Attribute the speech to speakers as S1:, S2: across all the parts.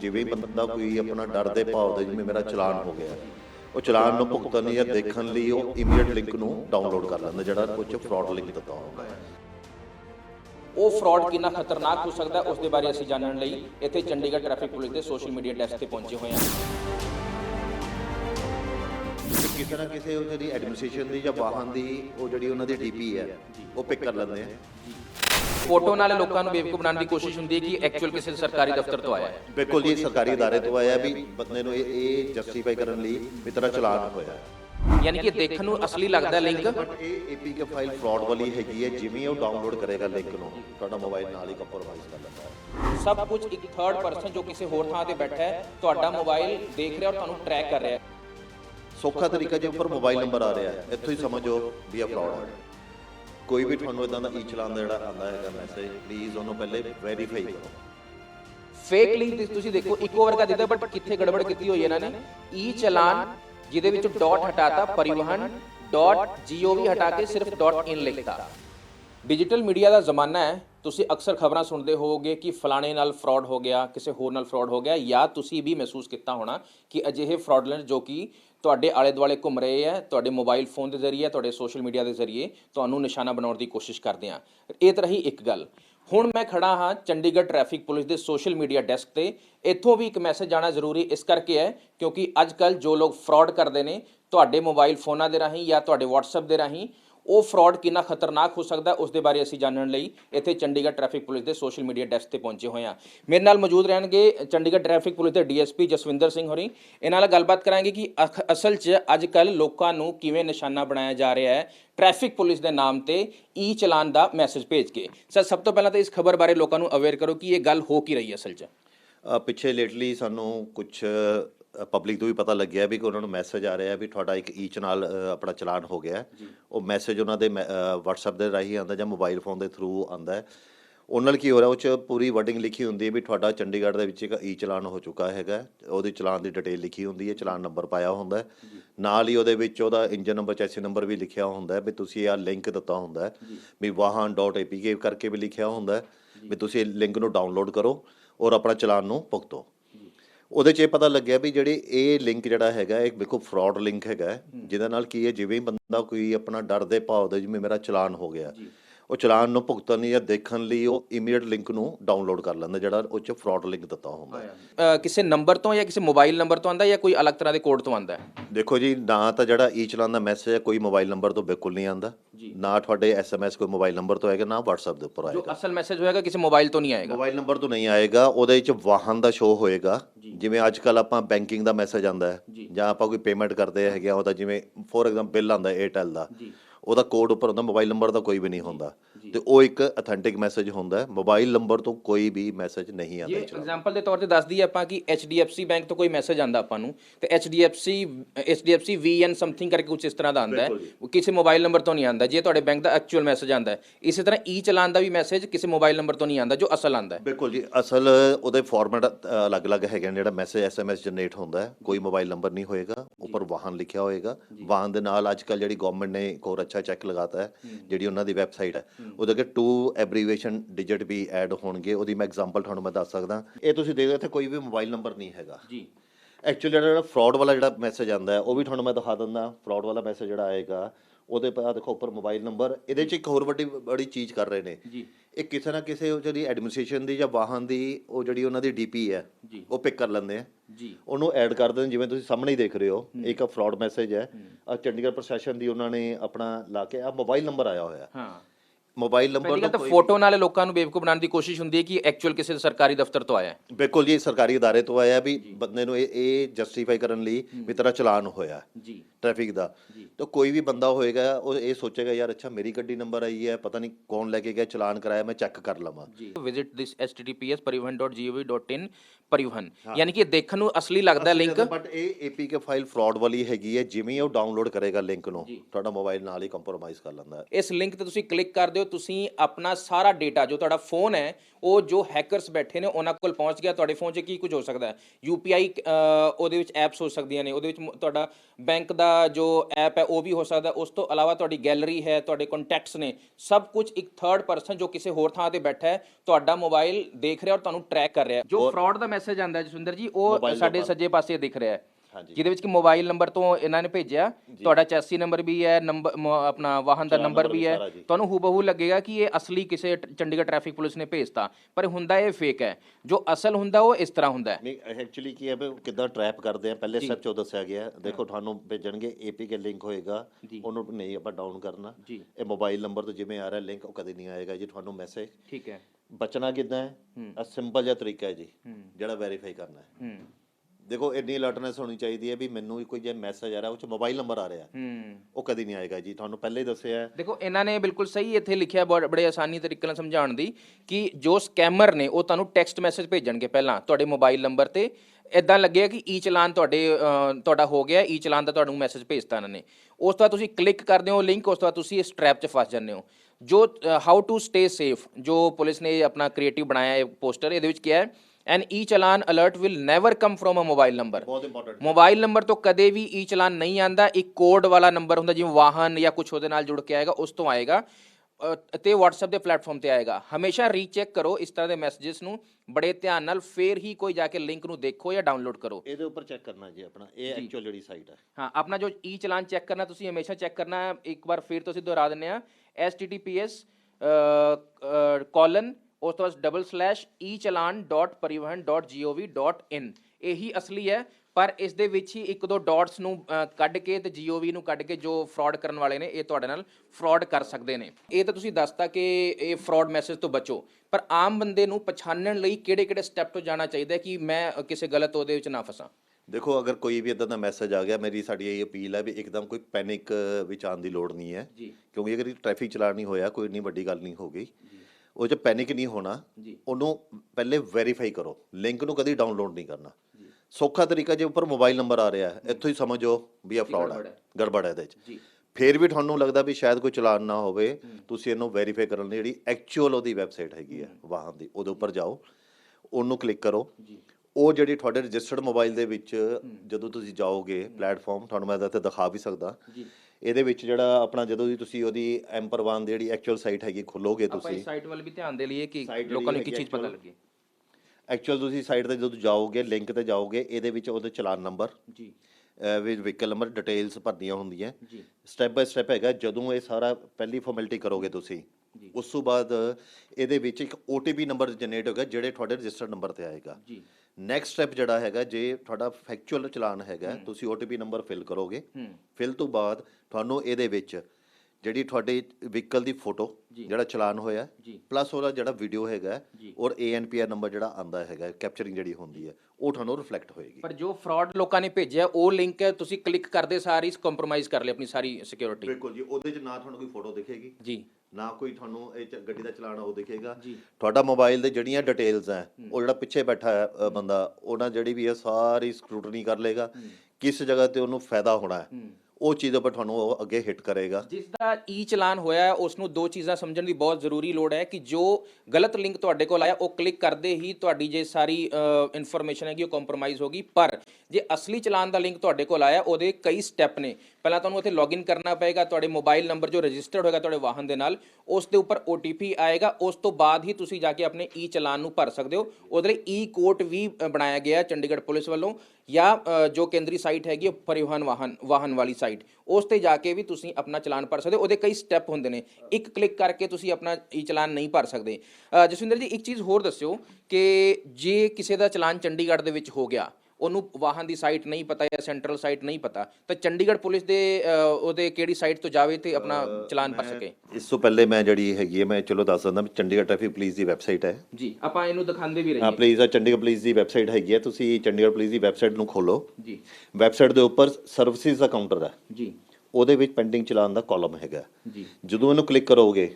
S1: ਜਿਵੇਂ ਬੰਦਾ ਕੋਈ ਆਪਣਾ ਡਰ ਦੇ ਭਾਵ ਦੇ ਜਿਵੇਂ ਮੇਰਾ ਚਲਾਨ ਹੋ ਗਿਆ ਉਹ ਚਲਾਨ ਨੂੰ ਭੁਗਤਣ ਜਾਂ ਦੇਖਣ ਲਈ ਉਹ ਇਮੀਡੀਏਟ ਲਿੰਕ ਨੂੰ ਡਾਊਨਲੋਡ ਕਰ ਲੈਂਦਾ ਜਿਹੜਾ 'ਚ ਫਰਾਡ ਲਿੰਕ ਦਿੱਤਾ ਹੁੰਦਾ ਹੈ
S2: ਉਹ ਫਰਾਡ ਕਿੰਨਾ ਖਤਰਨਾਕ ਹੋ ਸਕਦਾ ਉਸ ਦੇ ਬਾਰੇ ਅਸੀਂ ਜਾਣਨ ਲਈ ਇੱਥੇ ਚੰਡੀਗੜ੍ਹ ਟ੍ਰੈਫਿਕ ਪੁਲਿਸ ਦੇ ਸੋਸ਼ਲ ਮੀਡੀਆ ਡੈਸਕ ਤੇ ਪਹੁੰਚੇ ਹੋਏ ਹਾਂ।
S1: ਕਿਸੇ ਨਾ ਕਿਸੇ ਉਹ ਜਿਹੜੀ ਐਡਮਿਨਿਸਟ੍ਰੇਸ਼ਨ ਦੀ ਜਾਂ ਵਾਹਨ ਦੀ ਉਹ ਜਿਹੜੀ ਉਹਨਾਂ ਦੀ ਡੀਪੀ ਹੈ ਉਹ ਪਿਕ ਕਰ ਲੈਂਦੇ ਆ।
S2: ਫੋਟੋ ਨਾਲ ਲੋਕਾਂ ਨੂੰ ਬੇਵਕੂਫ ਬਣਾਉਣ ਦੀ ਕੋਸ਼ਿਸ਼ ਹੁੰਦੀ ਹੈ ਕਿ ਐਕਚੁਅਲ ਕਿਸੇ ਸਰਕਾਰੀ ਦਫ਼ਤਰ ਤੋਂ ਆਇਆ ਹੈ।
S1: ਬਿਲਕੁਲ ਜੀ ਸਰਕਾਰੀ ਅਦਾਰੇ ਤੋਂ ਆਇਆ ਵੀ ਬੰਦੇ ਨੂੰ ਇਹ ਜਸਟੀਫਾਈ ਕਰਨ ਲਈ ਵੀ ਤੇਰਾ ਚਲਾਨ ਹੋਇਆ
S2: ਯਾਨੀ ਕਿ ਦੇਖਣ ਨੂੰ ਅਸਲੀ ਲੱਗਦਾ ਲਿੰਕ
S1: ਇਹ ਏਪੀਕੇ ਫਾਈਲ ਫਰਾਡ ਵਾਲੀ ਹੈਗੀ ਹੈ ਜਿਵੇਂ ਹੀ ਉਹ ਡਾਊਨਲੋਡ ਕਰੇਗਾ ਲਿੰਕ ਨੂੰ। ਤੁਹਾਡਾ ਮੋਬਾਈਲ ਨਾਲ ਹੀ ਕੰਪਰੋਮਾਈਜ਼ ਕਰ ਲੈਂਦਾ ਹੈ।
S2: ਸਭ ਕੁਝ ਇੱਕ ਥਰਡ ਪਰਸਨ ਜੋ ਕਿਸੇ ਹੋਰ ਥਾਂ ਤੇ ਬੈਠਾ ਹੈ ਤੁਹਾਡਾ ਮੋਬਾਈਲ ਦੇਖ ਰਿਹਾ ਔਰ ਤੁਹਾਨੂੰ ਟਰੈਕ ਕਰ ਰਿਹਾ ਹੈ।
S1: ਸੌਖਾ ਤਰੀਕਾ ਜੇ ਉੱਪਰ ਮੋਬਾਈਲ ਨੰਬਰ ਆ ਰਿਹਾ ਹੈ ਇੱਥੋਂ ਹੀ ਸਮਝੋ ਵੀ ਇਹ ਫਰਾਡ ਹੈ। ਕੋਈ ਵੀ ਤੁਹਾਨੂੰ ਇਦਾਂ ਦਾ ਈ ਚਲਾਨ ਦਾ ਜਿਹੜਾ ਆਉਂਦਾ ਹੈਗਾ ਮੈਸੇਜ ਪਲੀਜ਼ ਉਹਨੂੰ ਪਹਿਲੇ ਵੈਰੀਫਾਈ ਕਰੋ।
S2: ਫੇਕ ਲਿੰਕ ਤੁਸੀਂ ਦੇਖੋ, ਇੱਕੋ ਵਰਗਾ ਦਿਖਦਾ ਬਟ ਕਿੱਥੇ ਗੜਬੜ ਕੀਤੀ ਹੋਈ ਹੈ ਇਹਨਾਂ ਨੇ? ਈ ਚਲਾਨ ਜਿਹਦੇ ਵਿੱਚ ਡਾਟ ਹਟਾਤਾ, ਪਰਿਵਹਨ ਡਾਟ ਹਟਾ ਕੇ ਸਿਰਫ ਡਾਟ ਲਿਖਤਾ। ਡਿਜੀਟਲ ਮੀਡੀਆ ਦਾ ਜ਼ਮਾਨਾ ਹੈ, ਤੁਸੀਂ ਅਕਸਰ ਖਬਰਾਂ ਸੁਣਦੇ ਹੋਵੋਗੇ ਕਿ ਫਲਾਣੇ ਨਾਲ ਫਰਾਡ ਹੋ ਗਿਆ, ਕਿਸੇ ਹੋਰ ਨਾਲ ਫਰਾਡ ਹੋ ਗਿਆ, ਜਾਂ ਤੁਸੀਂ ਵੀ ਮਹਿਸੂਸ ਕੀਤਾ ਹੋਣਾ ਕਿ ਅਜਿਹੇ ਫਰਾਡਲੈਂਟ ਜੋ ਕਿ ਤੁਹਾਡੇ ਆਲੇ ਦੁਆਲੇ ਘੁੰਮ ਰਹੇ ਹੈ ਤੁਹਾਡੇ ਮੋਬਾਈਲ ਫੋਨ ਦੇ ਜ਼ਰੀਏ, ਤੁਹਾਡੇ ਸੋਸ਼ਲ ਮੀਡੀਆ ਦੇ ਜ਼ਰੀਏ ਤੁਹਾਨੂੰ ਨਿਸ਼ਾਨਾ ਬਣਾਉਣ ਦੀ ਕੋਸ਼ਿਸ਼ ਕਰਦੇ ਆ। ਇਹ ਤਾਂ ਰਹੀ ਇੱਕ ਗੱਲ। ਹੁਣ ਮੈਂ ਖੜਾ ਹਾਂ ਚੰਡੀਗੜ੍ਹ ਟ੍ਰੈਫਿਕ ਪੁਲਿਸ ਦੇ ਸੋਸ਼ਲ ਮੀਡੀਆ ਡੈਸਕ ਤੇ। ਇੱਥੋਂ ਵੀ ਇੱਕ ਮੈਸੇਜ ਜਾਣਾ ਜ਼ਰੂਰੀ ਇਸ ਕਰਕੇ ਹੈ ਕਿਉਂਕਿ ਅੱਜ ਕੱਲ ਜੋ ਲੋਕ ਫਰਾਡ ਕਰਦੇ ਨੇ, ਤੁਹਾਡੇ ਮੋਬਾਈਲ ਫੋਨਾਂ ਦੇ ਰਾਹੀਂ ਜਾਂ ਤੁਹਾਡੇ WhatsApp ਦੇ ਰਾਹੀਂ ਉਹ ਫਰਾਡ ਕਿੰਨਾ ਖਤਰਨਾਕ ਹੋ ਸਕਦਾ ਉਸ ਦੇ ਬਾਰੇ ਅਸੀਂ ਜਾਣਨ ਲਈ ਇੱਥੇ ਚੰਡੀਗੜ੍ਹ ਟ੍ਰੈਫਿਕ ਪੁਲਿਸ ਦੇ ਸੋਸ਼ਲ ਮੀਡੀਆ ਡੈਸਕ ਤੇ ਪਹੁੰਚੇ ਹੋਏ ਹਾਂ। ਮੇਰੇ ਨਾਲ ਮੌਜੂਦ ਰਹਿਣਗੇ ਚੰਡੀਗੜ੍ਹ ਟ੍ਰੈਫਿਕ ਪੁਲਿਸ ਦੇ ਡੀਐਸਪੀ ਜਸਵਿੰਦਰ ਸਿੰਘ ਹੋਰੀ। ਇਹਨਾਂ ਨਾਲ ਗੱਲਬਾਤ ਕਰਾਂਗੇ ਕਿ ਅਖ- ਅਸਲ 'ਚ ਅੱਜ ਕੱਲ ਲੋਕਾਂ ਨੂੰ ਕਿਵੇਂ ਨਿਸ਼ਾਨਾ ਬਣਾਇਆ ਜਾ ਰਿਹਾ ਹੈ ਟ੍ਰੈਫਿਕ ਪੁਲਿਸ ਦੇ ਨਾਮ ਤੇ ਈ ਚਲਾਨ ਦਾ ਮੈਸੇਜ ਭੇਜ ਕੇ। ਸਰ, ਸਭ ਤੋਂ ਪਹਿਲਾਂ ਤਾਂ ਇਸ ਖਬਰ ਬਾਰੇ ਲੋਕਾਂ ਨੂੰ ਅਵੇਅਰ ਕਰੋ ਕਿ ਇਹ ਗੱਲ ਹੋ ਕੀ ਰਹੀ ਹੈ ਅਸਲ 'ਚ?
S1: ਪਿੱਛੇ ਲੇਟਲੀ ਸਾਨੂੰ ਕੁਝ ਪਬਲਿਕ ਤੋਂ ਵੀ ਪਤਾ ਲੱਗਿਆ ਵੀ ਕਿ ਉਹਨਾਂ ਨੂੰ ਮੈਸੇਜ ਆ ਰਿਹਾ ਵੀ ਤੁਹਾਡਾ ਇੱਕ ਈਚ ਨਾਲ ਆਪਣਾ ਚਲਾਨ ਹੋ ਗਿਆ। ਉਹ ਮੈਸੇਜ ਉਹਨਾਂ ਦੇ WhatsApp ਦੇ ਰਾਹੀਂ ਆਉਂਦਾ ਜਾਂ ਮੋਬਾਈਲ ਫੋਨ ਦੇ ਥਰੂ ਆਉਂਦਾ ਹੈ। ਉਹਨਾਂ ਨਾਲ ਕੀ ਹੋ ਰਿਹਾ ਉਹ ਚ ਪੂਰੀ ਵਰਡਿੰਗ ਲਿਖੀ ਹੁੰਦੀ ਹੈ ਵੀ ਤੁਹਾਡਾ ਚੰਡੀਗੜ੍ਹ ਦੇ ਵਿੱਚ ਇੱਕ ਈ ਚਲਾਨ ਹੋ ਚੁੱਕਾ ਹੈਗਾ। ਉਹਦੀ ਚਲਾਨ ਦੀ ਡਿਟੇਲ ਲਿਖੀ ਹੁੰਦੀ ਹੈ ਚਲਾਨ ਨੰਬਰ ਪਾਇਆ ਹੁੰਦਾ ਨਾਲ ਹੀ ਉਹਦੇ ਵਿੱਚ ਉਹਦਾ ਇੰਜਨ ਨੰਬਰ ਚੈਸੀ ਨੰਬਰ ਵੀ ਲਿਖਿਆ ਹੁੰਦਾ ਵੀ ਤੁਸੀਂ ਆਹ ਲਿੰਕ ਦਿੱਤਾ ਹੁੰਦਾ ਵੀ ਵਾਹਨ.apk ਕਰਕੇ ਵੀ ਲਿਖਿਆ ਹੁੰਦਾ ਵੀ ਤੁਸੀਂ ਲਿੰਕ ਨੂੰ ਡਾਊਨਲੋਡ ਕਰੋ ਔਰ ਆਪਣਾ ਚਲਾਨ ਨੂੰ ਭੁਗਤੋ। ਉਹਦੇ 'ਚ ਇਹ ਪਤਾ ਲੱਗਿਆ ਵੀ ਜਿਹੜੇ ਇਹ ਲਿੰਕ ਜਿਹੜਾ ਹੈਗਾ ਇਹ ਬਿਲਕੁਲ ਫਰਾਡ ਲਿੰਕ ਹੈਗਾ। ਜਿਹਦੇ ਨਾਲ ਕੀ ਹੈ ਜਿਵੇਂ ਹੀ ਬੰਦਾ ਕੋਈ ਆਪਣਾ ਡਰ ਦੇ ਭਾਵ ਦੇ ਜਿਵੇਂ ਮੇਰਾ ਚਲਾਨ ਹੋ ਗਿਆ। ਉਹ ਚਲਾਨ ਨੂੰ ਭੁਗਤਣ ਜਾਂ ਦੇਖਣ ਲਈ ਉਹ ਇਮੀਡੀਏਟ ਲਿੰਕ ਨੂੰ ਡਾਊਨਲੋਡ ਕਰ ਲੈਂਦਾ ਜਿਹੜਾ ਉਹ 'ਚ ਫਰਾਡ ਲਿੰਕ ਦਿੱਤਾ ਹੁੰਦਾ ਹੈ।
S2: ਕਿਸੇ ਨੰਬਰ ਤੋਂ ਜਾਂ ਕਿਸੇ ਮੋਬਾਈਲ ਨੰਬਰ ਤੋਂ ਆਂਦਾ ਜਾਂ ਕੋਈ ਅਲੱਗ ਤਰ੍ਹਾਂ ਦੇ ਕੋਡ ਤੋਂ ਆਂਦਾ ਹੈ?
S1: ਦੇਖੋ ਜੀ ਨਾ ਤਾਂ ਜਿਹੜਾ ਈ ਚਲਾਨ ਦਾ ਮੈਸੇਜ ਹੈ ਕੋਈ ਮੋਬਾਈਲ ਨੰਬਰ ਤੋਂ ਬਿਲਕੁਲ ਨਹੀਂ ਆਂਦਾ ਨਾ ਤੁਹਾਡੇ ਐਸਐਮਐਸ ਕੋਈ ਮੋਬਾਈਲ ਨੰਬਰ ਤੋਂ ਆਏਗਾ ਨਾ WhatsApp ਦੇ ਉੱਪਰ
S2: ਜੋ
S1: ਆਏਗਾ।
S2: ਅਸਲ ਮੈਸੇਜ ਹੋਏਗਾ ਕਿਸੇ ਮੋਬਾਈਲ ਤੋਂ ਨਹੀਂ ਆਏਗਾ।
S1: ਮੋਬਾਈਲ ਨੰਬਰ ਤੋਂ ਨਹੀਂ ਆਏਗਾ ਉਹਦੇ ਵਿੱਚ ਵਾਹਨ ਦਾ ਸ਼ੋ ਹੋਏਗਾ। ਜਿਵੇਂ ਅੱਜ ਕੱਲ ਆਪਾਂ ਬੈਂਕਿੰਗ ਦਾ ਮੈਸੇਜ ਆਂਦਾ ਹੈ ਜਾਂ। ਆਪਾਂ ਕੋਈ ਪੇਮੈਂਟ ਕਰਦੇ ਹੈਗੇ ਆ ਉਹਦਾ ਜਿਵੇਂ ਫੋਰ ਐਗਜ਼ਾਮਪਲ ਬਿੱਲ ਆਂਦਾ 에ਅਰਟੈਲ ਦਾ ਉਹਦਾ ਕੋਡ ਉੱਪਰ ਹੁੰਦਾ ਮੋਬਾਈਲ ਨੰਬਰ ਦਾ ਕੋਈ ਵੀ ਨਹੀਂ ਹੁੰਦਾ। ਤੇ ਉਹ ਇੱਕ ਅਥੈਂਟਿਕ ਮੈਸੇਜ ਹੁੰਦਾ ਹੈ। ਮੋਬਾਈਲ ਨੰਬਰ ਤੋਂ ਕੋਈ ਵੀ ਮੈਸੇਜ ਨਹੀਂ ਆਂਦਾ
S2: ਇਹ ਐਗਜ਼ਾਮਪਲ ਦੇ ਤੌਰ ਤੇ ਦੱਸ ਦਈਏ ਆਪਾਂ ਕਿ HDFC ਬੈਂਕ ਤੋਂ ਕੋਈ ਮੈਸੇਜ ਆਂਦਾ ਆਪਾਂ ਨੂੰ। ਤੇ HDFC HDFC VN ਸਮਥਿੰਗ ਕਰਕੇ ਕੁਝ ਇਸ ਤਰ੍ਹਾਂ ਦਾ ਆਂਦਾ ਹੈ। ਉਹ ਕਿਸੇ ਮੋਬਾਈਲ ਨੰਬਰ ਤੋਂ ਨਹੀਂ ਆਂਦਾ ਜੇ ਤੁਹਾਡੇ ਬੈਂਕ ਦਾ ਐਕਚੁਅਲ ਮੈਸੇਜ ਆਂਦਾ ਹੈ। ਇਸੇ ਤਰ੍ਹਾਂ ਈ ਚਲਾਨ ਦਾ ਵੀ ਮੈਸੇਜ ਕਿਸੇ ਮੋਬਾਈਲ ਨੰਬਰ ਤੋਂ ਨਹੀਂ ਆਂਦਾ ਜੋ ਅਸਲ ਆਂਦਾ ਹੈ।
S1: ਬਿਲਕੁਲ ਜੀ। ਅਸਲ ਉਹਦੇ ਫਾਰਮੈਟ ਅਲੱਗ-ਅਲੱਗ ਹੈਗੇ ਨੇ। ਜਿਹੜਾ ਮੈਸੇਜ ਐਸਐਮਐਸ ਜਨਰੇਟ ਹੁੰਦਾ ਹੈ ਕੋਈ ਮੋਬਾਈਲ ਨੰਬਰ ਨਹੀਂ ਹੋਏਗਾ। ਉੱਪਰ ਵਾਹਨ ਲਿਖਿਆ ਹੋਏਗਾ। ਵਾਹਨ ਦੇ ਨਾਲ ਅੱਜ ਕੱਲ ਜਿਹੜੀ ਗਵਰਨਮੈਂਟ ਨੇ ਇੱਕ ਹੋਰ ਅੱਛਾ ਚੈੱਕ ਲਗਾਤਾ ਹੈ ਜਿਹੜੀ ਉਹਨਾਂ ਦੀ ਵੈਬਸਾਈਟ ਹੈ। ਉਹਦੇ ਕਿ ਟੂ ਐਬਰੀਵੇਸ਼ਨ ਡਿਜਿਟ ਵੀ ਐਡ ਹੋਣਗੇ ਉਹਦੀ ਮੈਂ ਐਗਜ਼ਾਮਪਲ ਤੁਹਾਨੂੰ ਮੈਂ ਦੱਸ ਸਕਦਾ। ਇਹ ਤੁਸੀਂ ਦੇਖੋ ਇੱਥੇ ਕੋਈ ਵੀ ਮੋਬਾਈਲ ਨੰਬਰ ਨਹੀਂ ਹੈਗਾ।
S2: ਜੀ।
S1: ਐਕਚੁਅਲੀ ਜਿਹੜਾ ਫਰਾਡ ਵਾਲਾ ਜਿਹੜਾ ਮੈਸੇਜ ਆਂਦਾ ਹੈ ਉਹ ਵੀ ਤੁਹਾਨੂੰ ਮੈਂ ਦਿਖਾ ਦਿੰਦਾ। ਫਰਾਡ ਵਾਲਾ ਮੈਸੇਜ ਜਿਹੜਾ ਆਏਗਾ ਉਹਦੇ ਆਹ ਦੇਖੋ ਉੱਪਰ ਮੋਬਾਈਲ ਨੰਬਰ ਇਹਦੇ 'ਚ ਇੱਕ ਹੋਰ ਵੱਡੀ ਬੜੀ ਚੀਜ਼ ਕਰ ਰਹੇ ਨੇ।
S2: ਜੀ।
S1: ਇਹ ਕਿਸੇ ਨਾ ਕਿਸੇ ਉਹ ਜਿਹੜੀ ਐਡਮਿਨਿਸਟ੍ਰੇਸ਼ਨ ਦੀ ਜਾਂ ਵਾਹਨ ਦੀ ਉਹ ਜਿਹੜੀ ਉਹਨਾਂ ਦੀ ਡੀਪੀ ਹੈ
S2: ਜੀ।
S1: ਉਹ ਪਿਕ ਕਰ ਲੈਂਦੇ ਆ।
S2: ਜੀ।
S1: ਉਹਨੂੰ ਐਡ ਕਰ ਦਿੰਦੇ ਜਿਵੇਂ ਤੁਸੀਂ ਸਾਹਮਣੇ ਹੀ ਦੇਖ ਰਹੇ ਹੋ ਇੱਕ ਫਰਾਡ ਮੈਸੇਜ ਹੈ। ਆ ਚੰਡੀਗੜ੍ਹ ਪ੍ਰਸ਼ਾਸਨ ਦੀ ਉਹਨਾਂ ਨੇ ਆਪਣਾ ਲਾ ਕੇ ਆ ਮੋਬਾਈਲ ਨੰਬਰ ਆਇਆ ਹੋਇਆ।
S2: ਹਾਂ।
S1: ਮੋਬਾਈਲ ਨੰਬਰ
S2: ਪਹਿਲੀ ਗੱਲ
S1: ਤੋਂ
S2: ਤਾਂ ਫੋਟੋ ਨਾਲ ਲੋਕਾਂ ਨੂੰ ਬੇਵਕੂਫ ਬਣਾਉਣ ਦੀ ਕੋਸ਼ਿਸ਼ ਹੁੰਦੀ ਹੈ ਕਿ ਐਕਚੁਅਲ ਕਿਸੇ ਸਰਕਾਰੀ ਦਫ਼ਤਰ ਤੋਂ ਆਇਆ ਹੈ।
S1: ਬਿਲਕੁਲ ਜੀ ਸਰਕਾਰੀ ਅਦਾਰੇ ਤੋਂ ਆਇਆ ਵੀ ਬੰਦੇ ਨੂੰ ਇਹ ਇਹ ਜਸਟੀਫਾਈ ਕਰਨ ਲਈ ਵੀ ਤੇਰਾ ਚਲਾਨ ਹੋਇਆ।
S2: ਜੀ।
S1: ਟ੍ਰੈਫਿਕ ਦਾ। ਤਾਂ ਕੋਈ ਵੀ ਬੰਦਾ ਹੋਏਗਾ ਉਹ ਇਹ ਸੋਚੇਗਾ ਯਾਰ ਅੱਛਾ ਮੇਰੀ ਗੱਡੀ ਨੰਬਰ ਆਈ ਹੈ ਪਤਾ ਨਹੀਂ ਕੌਣ ਲੈ ਕੇ ਗਿਆ ਚਲਾਨ ਕਰਾਇਆ ਮੈਂ ਚੈੱਕ ਕਰ ਲਵਾਂ।
S2: ਵਿਜ਼ਿਟ ਦਿਸ https parivahan.gov.in ਪਰਿਵਹਨ ਯਾਨੀ ਕਿ ਦੇਖਣ ਨੂੰ ਅਸਲੀ ਲੱਗਦਾ ਲਿੰਕ
S1: ਬਟ ਇਹ ਏਪੀਕੇ ਫਾਈਲ ਫਰਾਡ ਵਾਲੀ ਹੈਗੀ ਹੈ ਜਿਵੇਂ ਉਹ ਡਾਊਨਲੋਡ ਕਰੇਗਾ ਲਿੰਕ ਨੂੰ ਤੁਹਾਡਾ ਮੋਬਾਈਲ ਨਾਲ ਹੀ ਕੰਪਰੋਮਾਈਜ਼ ਕਰ ਲੈਂਦਾ ਹੈ।
S2: ਇਸ ਲਿੰਕ ਤੇ ਤੁਸੀਂ ਕਲਿੱਕ ਕਰਦੇ ਹੋ ਤੁਸੀਂ ਆਪਣਾ ਸਾਰਾ ਡੇਟਾ ਜੋ ਤੁਹਾਡਾ ਫੋਨ ਹੈ ਉਹ ਜੋ ਹੈਕਰਸ ਬੈਠੇ ਨੇ ਉਹਨਾਂ ਕੋਲ ਪਹੁੰਚ ਗਿਆ ਤੁਹਾਡੇ ਫੋਨ 'ਚ ਕੀ ਕੁਝ ਹੋ ਸਕਦਾ ਹੈ? ਯੂਪੀਆਈ ਉਹਦੇ ਵਿੱਚ ਐਪਸ ਹੋ ਸਕਦੀਆਂ ਨੇ ਉਹਦੇ ਵਿੱਚ ਤੁਹਾਡਾ ਬੈਂਕ ਦਾ ਜੋ ਐਪ ਹੈ ਉਹ ਵੀ ਹੋ ਸਕਦਾ ਉਸ ਤੋਂ ਇਲਾਵਾ ਤੁਹਾਡੀ ਗੈਲਰੀ ਹੈ ਤੁਹਾਡੇ ਕੰਟੈਕਟਸ ਨੇ ਸਭ ਕੁਝ ਇੱਕ ਥਰਡ ਪਰਸਨ ਜੋ ਕਿਸੇ ਹੋਰ ਥਾਂ ਤੇ ਬੈਠਾ ਹੈ ਤੁਹਾਡਾ ਮੋਬਾਈਲ ਦੇਖ ਰਿਹਾ ਔਰ ਤੁਹਾਨੂੰ ਟਰੈਕ ਕਰ ਰਿਹਾ ਜੋ ਫਰਾਡ ਦਾ ਮੈਸੇਜ ਆਂਦਾ ਹੈ ਜਸਵਿੰਦਰ ਜੀ ਉਹ ਸਾਡੇ। ਸੱਜੇ ਪਾਸੇ ਦਿਖ ਰਿਹਾ ਹੈ। ਜਿਹਦੇ ਵਿੱਚ ਕਿ ਮੋਬਾਈਲ ਨੰਬਰ ਤੋਂ ਇਹਨਾਂ ਨੇ ਭੇਜਿਆ। ਤੁਹਾਡਾ ਚੈਸੀ ਨੰਬਰ ਵੀ ਹੈ ਨੰਬਰ ਆਪਣਾ ਵਾਹਨ ਦਾ ਨੰਬਰ ਵੀ ਹੈ। ਤੁਹਾਨੂੰ ਹੂਬਹੂ ਲੱਗੇਗਾ ਕਿ ਇਹ ਅਸਲੀ ਕਿਸੇ ਚੰਡੀਗੜ੍ਹ ਟ੍ਰੈਫਿਕ ਪੁਲਿਸ ਨੇ ਭੇਜਤਾ। ਪਰ ਹੁੰਦਾ ਇਹ ਫੇਕ ਹੈ। ਜੋ ਅਸਲ ਹੁੰਦਾ ਉਹ ਇਸ ਤਰ੍ਹਾਂ ਹੁੰਦਾ ਹੈ।
S1: ਨਹੀਂ ਐਕਚੁਅਲੀ ਕੀ ਹੈ ਕਿੱਦਾਂ ਟਰੈਪ ਕਰਦੇ ਆ। ਪਹਿਲੇ ਸਟੈਪ ਚੋਂ ਦੱਸਿਆ ਗਿਆ। ਦੇਖੋ ਤੁਹਾਨੂੰ ਭੇਜਣਗੇ ਏਪੀਕੇ ਲਿੰਕ ਹੋਏਗਾ। ਉਹਨੂੰ ਨਹੀਂ ਆਪਾਂ ਡਾਊਨ ਕਰਨਾ। ਇਹ ਮੋਬਾਈਲ ਨੰਬਰ ਤੋਂ ਜਿਵੇਂ ਆ ਰਿਹਾ ਲਿੰਕ ਉਹ ਕਦੇ ਨਹੀਂ ਆਏਗਾ ਜੀ ਤੁਹਾਨੂੰ ਮੈਸੇਜ
S2: ਠੀਕ ਹੈ।
S1: ਬਚਣਾ ਕਿੱਦਾਂ ਹੈ? ਆ ਸਿੰਪਲ ਜਿਹਾ ਤਰੀਕਾ ਹੈ ਜੀ। ਜਿਹੜਾ ਵੈਰੀਫਾਈ ਕਰਨਾ ਹੂੰ। ਦੇਖੋ ਇੰਨੀ ਅਲਰਟਨੈਸ ਹੋਣੀ ਚਾਹੀਦੀ ਹੈ ਵੀ ਮੈਨੂੰ ਕੋਈ ਜੇ ਮੈਸੇਜ ਆ ਰਿਹਾ ਉਹ ਚ ਮੋਬਾਈਲ ਨੰਬਰ ਆ ਰਿਹਾ।
S2: ਹੂੰ।
S1: ਉਹ ਕਦੀ ਨਹੀਂ ਆਏਗਾ ਜੀ ਤੁਹਾਨੂੰ ਪਹਿਲੇ ਹੀ ਦੱਸਿਆ ਹੈ।
S2: ਦੇਖੋ ਇਹਨਾਂ ਨੇ ਬਿਲਕੁਲ ਸਹੀ ਇੱਥੇ ਲਿਖਿਆ ਬੜ- ਆਸਾਨੀ ਤਰੀਕੇ ਨਾਲ ਸਮਝਾਉਣ ਦੀ ਕਿ ਜੋ ਸਕੈਮਰ ਨੇ ਉਹ ਤੁਹਾਨੂੰ ਟੈਕਸਟ ਮੈਸੇਜ ਭੇਜਣਗੇ ਪਹਿਲਾਂ ਤੁਹਾਡੇ ਮੋਬਾਈਲ ਨੰਬਰ ਤੇ। ਇਦਾਂ ਲੱਗੇਗਾ ਕਿ ਈ ਚਲਾਨ ਤੁਹਾਡੇ ਤੁਹਾਡਾ ਹੋ ਗਿਆ ਈ ਚਲਾਨ ਦਾ ਤੁਹਾਨੂੰ ਮੈਸੇਜ ਭੇਜਤਾ ਇਹਨਾਂ ਨੇ। ਉਸ ਤੋਂ ਬਾਅਦ ਤੁਸੀਂ ਕਲਿੱਕ ਕਰਦੇ ਹੋ ਲਿੰਕ ਉਸ ਤੋਂ ਬਾਅਦ ਤੁਸੀਂ ਇਸ ਟ੍ਰੈਪ 'ਚ ਫਸ ਜਾਂਦੇ ਹੋ। ਜੋ ਹਾਊ ਟੂ ਸਟੇ ਸੇਫ ਜੋ ਪੁਲਿਸ ਨੇ ਆਪਣਾ ਕ੍ਰੀਏਟਿਵ ਬਣਾਇਆ ਹੈ ਪੋਸਟਰ ਇਹਦੇ ਵਿੱਚ ਕਿਹਾ ਹੈ an e challan alert will never come from a mobile number
S1: ਬਹੁਤ ਇੰਪੋਰਟੈਂਟ
S2: ਮੋਬਾਈਲ ਨੰਬਰ ਤੋਂ ਕਦੇ ਵੀ ਈ ਚਲਾਨ ਨਹੀਂ ਆਂਦਾ ਇੱਕ ਕੋਡ ਵਾਲਾ ਨੰਬਰ ਹੁੰਦਾ ਜਿਵੇਂ ਵਾਹਨ ਜਾਂ ਕੁਝ ਉਹਦੇ ਨਾਲ ਜੁੜ ਕੇ ਆਏਗਾ ਉਸ ਤੋਂ ਆਏਗਾ ਤੇ WhatsApp ਦੇ ਪਲੇਟਫਾਰਮ ਤੇ ਆਏਗਾ। ਹਮੇਸ਼ਾ ਰੀਚੈਕ ਕਰੋ ਇਸ ਤਰ੍ਹਾਂ ਦੇ ਮੈਸੇजेस ਨੂੰ ਬੜੇ ਧਿਆਨ ਨਾਲ ਫੇਰ ਹੀ ਕੋਈ ਜਾ ਕੇ ਲਿੰਕ ਨੂੰ ਦੇਖੋ ਜਾਂ ਡਾਊਨਲੋਡ ਕਰੋ।
S1: ਇਹਦੇ ਉੱਪਰ ਚੈੱਕ ਕਰਨਾ ਜੀ ਆਪਣਾ ਇਹ ਐਕਚੁਅਲ ਜਿਹੜੀ ਸਾਈਟ ਹੈ।
S2: ਹਾਂ ਆਪਣਾ ਜੋ ਈ ਚਲਾਨ ਚੈੱਕ ਕਰਨਾ ਤੁਸੀਂ ਹਮੇਸ਼ਾ ਚੈੱਕ ਕਰਨਾ ਇੱਕ ਵਾਰ ਫਿਰ ਤੁਸੀਂ ਦੁਹਰਾ ਦਿੰਦੇ ਆ https ਕੋਲਨ ਉਸ ਤੋਂ ਬਾਅਦ ਡਬਲ ਸਲੈਸ਼ echallan.parivahan.gov.in ਇਹੀ ਅਸਲੀ ਹੈ ਪਰ ਇਸ ਦੇ ਵਿੱਚ ਹੀ ਇੱਕ ਦੋ ਡਾਟਸ ਨੂੰ ਕੱਢ ਕੇ ਤੇ gov ਨੂੰ ਕੱਢ ਕੇ ਜੋ ਫਰਾਡ ਕਰਨ ਵਾਲੇ ਨੇ ਇਹ ਤੁਹਾਡੇ ਨਾਲ ਫਰਾਡ ਕਰ ਸਕਦੇ ਨੇ। ਇਹ ਤਾਂ ਤੁਸੀਂ ਦੱਸਤਾ ਕਿ ਇਹ ਫਰਾਡ ਮੈਸੇਜ ਤੋਂ ਬਚੋ ਪਰ ਆਮ ਬੰਦੇ ਨੂੰ ਪਛਾਣਨ ਲਈ ਕਿਹੜੇ-ਕਿਹੜੇ ਸਟੈਪ ਤੋਂ ਜਾਣਾ ਚਾਹੀਦਾ ਕਿ ਮੈਂ ਕਿਸੇ ਗਲਤ ਉਹਦੇ ਵਿੱਚ ਨਾ ਫਸਾਂ?
S1: ਦੇਖੋ ਅਗਰ ਕੋਈ ਵੀ ਇਦਾਂ ਦਾ ਮੈਸੇਜ ਆ ਗਿਆ ਮੇਰੀ ਸਾਡੀ ਇਹ ਅਪੀਲ ਹੈ ਵੀ ਇੱਕਦਮ ਕੋਈ ਪੈਨਿਕ ਵਿੱਚ ਆਉਣ ਦੀ ਲੋੜ ਨਹੀਂ ਹੈ।
S2: ਜੀ।
S1: ਕਿਉਂਕਿ ਅਗਰ ਟ੍ਰੈਫਿਕ ਚਲਾਨ ਨਹੀਂ ਹੋਇਆ ਕੋਈ ਇੰਨੀ ਵੱਡੀ ਗੱਲ ਨਹੀਂ ਹੋ ਗਈ। ਉਹ 'ਚ ਪੈਨਿਕ ਨਹੀਂ ਹੋਣਾ। ਉਹਨੂੰ ਪਹਿਲੇ ਵੈਰੀਫਾਈ ਕਰੋ। ਲਿੰਕ ਨੂੰ ਕਦੀ ਡਾਊਨਲੋਡ ਨਹੀਂ ਕਰਨਾ। ਸੌਖਾ ਤਰੀਕਾ ਜੇ ਉੱਪਰ ਮੋਬਾਈਲ ਨੰਬਰ ਆ ਰਿਹਾ ਹੈ ਇੱਥੋਂ ਹੀ ਸਮਝੋ ਵੀ ਇਹ ਫਰਾਡ ਹੈ। ਗੜਬੜ ਹੈ ਇਹਦੇ 'ਚ।
S2: ਜੀ।
S1: ਫਿਰ ਵੀ ਤੁਹਾਨੂੰ ਲੱਗਦਾ ਵੀ ਸ਼ਾਇਦ ਕੋਈ ਚਲਾਨ ਨਾ ਹੋਵੇ ਤੁਸੀਂ ਇਹਨੂੰ ਵੈਰੀਫਾਈ ਕਰਨ ਲਈ ਜਿਹੜੀ ਐਕਚੁਅਲ ਉਹਦੀ ਵੈਬਸਾਈਟ ਹੈਗੀ ਹੈ ਵਾਹਨ ਦੀ ਉਹਦੇ ਉੱਪਰ ਜਾਓ। ਉਹਨੂੰ ਕਲਿੱਕ ਕਰੋ। ਉਹ ਜਿਹੜੀ ਤੁਹਾਡੇ ਰਜਿਸਟਰਡ ਮੋਬਾਈਲ ਦੇ ਵਿੱਚ ਜਦੋਂ ਤੁਸੀਂ ਜਾਓਗੇ ਪਲੇਟਫਾਰਮ ਤੁਹਾਨੂੰ ਮੈਂ ਇਹਦਾ ਤੇ ਦਿਖਾ ਵੀ ਸਕਦਾ।
S2: ਜੀ।
S1: ਇਹਦੇ ਵਿੱਚ ਜਿਹੜਾ ਆਪਣਾ ਜਦੋਂ ਵੀ ਤੁਸੀਂ ਉਹਦੀ ਐਮਪਰ ਵਨ ਦੀ ਜਿਹੜੀ ਐਕਚੁਅਲ ਸਾਈਟ ਹੈਗੀ ਖੋਲੋਗੇ
S2: ਆਪਾਂ
S1: ਤੁਸੀਂ
S2: ਇਸ ਸਾਈਟ ਵੱਲ ਵੀ ਧਿਆਨ ਦੇ ਲਈਏ ਕਿ ਲੋਕਾਂ ਨੂੰ ਇੱਕ ਚੀਜ਼ ਪਤਾ ਲੱਗੇ।
S1: ਐਕਚੁਅਲ ਤੁਸੀਂ ਸਾਈਟ ਤੇ ਜਦੋਂ ਜਾਓਗੇ ਲਿੰਕ ਤੇ ਜਾਓਗੇ ਇਹਦੇ ਵਿੱਚ ਉਹਦੇ ਚਲਾਨ ਨੰਬਰ
S2: ਜੀ।
S1: ਵੀ ਵਹੀਕਲ ਨੰਬਰ ਡਿਟੇਲਸ ਭਰਨੀਆਂ ਹੁੰਦੀਆਂ।
S2: ਜੀ।
S1: ਸਟੈਪ ਬਾਈ ਸਟੈਪ ਹੈਗਾ ਜਦੋਂ ਇਹ ਸਾਰਾ ਪਹਿਲੀ ਫਾਰਮੈਲਿਟੀ ਕਰੋਗੇ ਤੁਸੀਂ। ਉਸ ਤੋਂ ਬਾਅਦ ਇਹਦੇ ਵਿੱਚ ਇੱਕ OTP ਨੰਬਰ ਜਨਰੇਟ ਹੋਗਾ ਜਿਹੜੇ ਤੁਹਾਡੇ ਰਜਿਸਟਰਡ ਨੰਬਰ ਤੇ ਆਏਗਾ।
S2: ਜੀ।
S1: ਨੈਕਸਟ ਸਟੈਪ ਜਿਹੜਾ ਹੈਗਾ ਜੇ ਤੁਹਾਡਾ ਫੈਕਚੁਅਲ ਚਲਾਨ ਹੈਗਾ ਤੁਸੀਂ OTP ਨੰਬਰ ਫਿਲ ਕਰੋਗੇ। ਫਿਲ ਤੋਂ ਬਾਅਦ ਤੁਹਾਨੂੰ ਇਹਦੇ ਵਿੱਚ ਜਿਹੜੀ ਤੁਹਾਡੀ ਵਹੀਕਲ ਦੀ ਫੋਟੋ। ਜਿਹੜਾ ਚਲਾਨ ਹੋਇਆ ਪਲੱਸ ਉਹਦਾ ਜਿਹੜਾ ਵੀਡੀਓ ਹੈਗਾ। ਔਰ ANPR ਨੰਬਰ ਜਿਹੜਾ ਆਂਦਾ ਹੈਗਾ ਕੈਪਚਰਿੰਗ ਜਿਹੜੀ ਹੁੰਦੀ ਹੈ ਉਹ ਤੁਹਾਨੂੰ ਰਿਫਲੈਕਟ ਹੋਏਗੀ।
S2: ਪਰ ਜੋ ਫਰਾਡ ਲੋਕਾਂ ਨੇ ਭੇਜਿਆ ਉਹ ਲਿੰਕ ਹੈ ਤੁਸੀਂ ਕਲਿੱਕ ਕਰਦੇ ਸਾਰ ਹੀ ਕੰਪਰੋਮਾਈਜ਼ ਕਰ ਲਿਆ ਆਪਣੀ ਸਾਰੀ ਸਿਕਿਉਰਿਟੀ
S1: ਬਿਲਕੁਲ ਜੀ ਉਹਦੇ 'ਚ ਨਾ ਤੁਹਾਨੂੰ ਕੋਈ ਫੋਟੋ ਦਿਖੇਗੀ।
S2: ਜੀ।
S1: ਨਾ ਕੋਈ ਤੁਹਾਨੂੰ ਇਹ 'ਚ ਗੱਡੀ ਦਾ ਚਲਾਨ ਉਹ ਦਿਖੇਗਾ।
S2: ਜੀ।
S1: ਤੁਹਾਡਾ ਮੋਬਾਈਲ ਦੇ ਜਿਹੜੀਆਂ ਡਿਟੇਲਸ ਹੈ ਉਹ ਜਿਹੜਾ ਪਿੱਛੇ ਬੈਠਾ ਹੈ ਅ, ਬੰਦਾ ਉਹਨਾਂ ਜਿਹੜੀ ਵੀ ਹੈ ਸਾਰੀ ਸਕਰੂਟਨੀ ਕਰ ਲੇਗਾ ਕਿਸ ਜਗ੍ਹਾ ਤੇ ਉਹਨੂੰ ਫਾਇਦਾ ਹੋਣਾ ਹੈ ਉਹ ਚੀਜ਼ ਉੱਪਰ ਤੁਹਾਨੂੰ ਉਹ ਅੱਗੇ ਹਿੱਟ ਕਰੇਗਾ।
S2: ਜਿਸ ਦਾ ਈ ਚਲਾਨ ਹੋਇਆ ਹੈ, ਉਸ ਨੂੰ ਦੋ ਚੀਜ਼ਾਂ ਸਮਝਣ ਦੀ ਬਹੁਤ ਜ਼ਰੂਰੀ ਲੋੜ ਹੈ ਕਿ ਜੋ ਗਲਤ ਲਿੰਕ ਤੁਹਾਡੇ ਕੋਲ ਆਇਆ ਉਹ ਕਲਿੱਕ ਕਰਦੇ ਹੀ ਤੁਹਾਡੀ ਜੇ ਸਾਰੀ ਇਨਫੋਰਮੇਸ਼ਨ ਹੈਗੀ ਉਹ ਕੰਪਰੋਮਾਈਜ਼ ਹੋਗੀ ਪਰ ਜੇ ਅਸਲੀ ਚਲਾਨ ਦਾ ਲਿੰਕ ਤੁਹਾਡੇ ਕੋਲ ਆਇਆ ਉਹਦੇ ਕਈ ਸਟੈਪ ਨੇ। ਪਹਿਲਾਂ ਤੁਹਾਨੂੰ ਉੱਥੇ ਲੌਗਇਨ ਕਰਨਾ ਪਏਗਾ, ਤੁਹਾਡੇ ਮੋਬਾਈਲ ਨੰਬਰ ਜੋ ਰਜਿਸਟਰਡ ਹੋਏਗਾ ਤੁਹਾਡੇ ਵਾਹਨ ਦੇ ਨਾਲ, ਉਸ ਦੇ ਉੱਪਰ OTP ਆਏਗਾ, ਉਸ ਤੋਂ ਬਾਅਦ ਹੀ ਤੁਸੀਂ ਜਾ ਕੇ ਆਪਣੇ ਈ ਚਲਾਨ ਨੂੰ ਭਰ ਸਕਦੇ ਹੋ। ਉਹਦੇ ਲਈ ਈ ਕੋਟ ਵੀ ਬਣਾਇਆ ਗਿਆ ਚੰਡੀਗੜ੍ਹ ਪੁਲਿਸ ਵੱਲੋਂ, ਜਾਂ ਜੋ ਕੇਂਦਰੀ ਸਾਈਟ ਹੈਗੀ ਹੈ, ਪਰਿਵਹਨ ਵਾਹਨ ਵਾਹਨ ਵਾਲੀ ਸਾਈਟ ਉਸ ਤੇ ਜਾ ਕੇ ਵੀ ਤੁਸੀਂ ਆਪਣਾ ਚਲਾਨ ਭਰ ਸਕਦੇ ਹੋ। ਉਹਦੇ ਕਈ ਸਟੈਪ ਹੁੰਦੇ ਨੇ। ਇੱਕ ਕਲਿੱਕ ਕਰਕੇ ਤੁਸੀਂ ਆਪਣਾ ਈ ਚਲਾਨ ਨਹੀਂ ਭਰ ਸਕਦੇ। ਜਸਵਿੰਦਰ ਜੀ, ਇੱਕ ਚੀਜ਼ ਹੋਰ ਦੱਸਿਓ ਕਿ ਜੇ ਕਿਸੇ ਦਾ ਚਲਾਨ ਚੰਡੀਗੜ੍ਹ ਦੇ ਵਿੱਚ ਹੋ ਗਿਆ ਉਹਨੂੰ ਵਾਹਨ ਦੀ ਸਾਈਟ ਨਹੀਂ ਪਤਾ ਜਾਂ ਸੈਂਟਰਲ ਸਾਈਟ ਨਹੀਂ ਪਤਾ ਤਾਂ ਚੰਡੀਗੜ੍ਹ ਪੁਲਿਸ ਦੇ ਉਹਦੇ ਕਿਹੜੀ ਸਾਈਟ ਤੋਂ ਜਾਵੇ ਤੇ ਆਪਣਾ ਚਲਾਨ ਭਰ ਸਕੇ?
S1: ਇਸ ਤੋਂ ਪਹਿਲੇ ਮੈਂ ਜਿਹੜੀ ਹੈਗੀ ਹੈ ਮੈਂ ਚਲੋ ਦੱਸ ਦਿੰਦਾ ਚੰਡੀਗੜ੍ਹ ਟ੍ਰੈਫਿਕ ਪੁਲਿਸ ਦੀ ਵੈਬਸਾਈਟ ਹੈ।
S2: ਜੀ ਆਪਾਂ ਇਹਨੂੰ ਦਿਖਾਉਂਦੇ ਵੀ
S1: ਹਾਂ
S2: ਰਹੀਏ
S1: ਪਲੀਜ਼ ਆ ਚੰਡੀਗੜ੍ਹ ਪੁਲਿਸ ਦੀ ਵੈਬਸਾਈਟ ਹੈਗੀ ਹੈ ਤੁਸੀਂ ਚੰਡੀਗੜ੍ਹ ਪੁਲਿਸ ਦੀ ਵੈਬਸਾਈਟ ਨੂੰ ਖੋਲੋ।
S2: ਜੀ।
S1: ਵੈਬਸਾਈਟ ਦੇ ਉੱਪਰ ਸਰਵਿਸਿਜ਼ ਦਾ ਕਾਊਂਟਰ ਹੈ।
S2: ਜੀ।
S1: ਉਹਦੇ ਵਿੱਚ ਪੈਂਡਿੰਗ ਚਲਾਨ ਦਾ ਕਾਲਮ ਹੈਗਾ।
S2: ਜੀ।
S1: ਜਦੋਂ ਇਹਨੂੰ ਕਲਿੱਕ ਕਰੋਗੇ